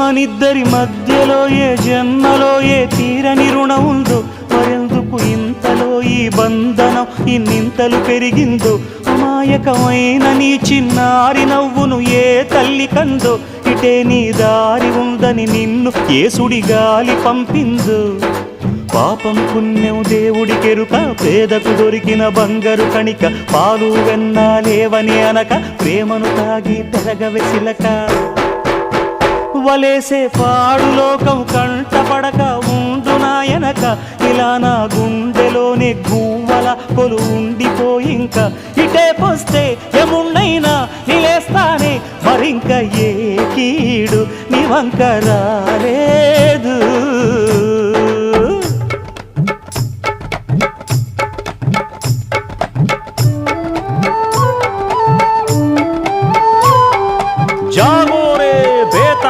మనిద్దరి మధ్యలో ఏ జన్మలో ఏ తీరని రుణం ఉందో మరెందుకు ఇంతలో ఈ బంధనం ఇన్నింతలు పెరిగిందో? అమాయకమైన నీ చిన్నారి నవ్వును ఏ తల్లి కందో? ఇటే నీ దారి ఉందని నిన్ను ఏసుడి గాలి పంపిందో? పాపం పుణ్యం దేవుడి కెరుక పేదకు దొరికిన బంగారు కణిక పాలు వెన్నా లేవని అనక ప్రేమను తాగి తెరగవెసిలక వలేసే పాడులోకం కంటపడక ఉండు నాయనక. ఇలా నా గుండెలోనే గువ్వల కొలు ఉండిపోయింక ఇటే పోస్తే ఎమున్నైనా నిలేస్తానే. మరింక ఏ కీడు నీ వంక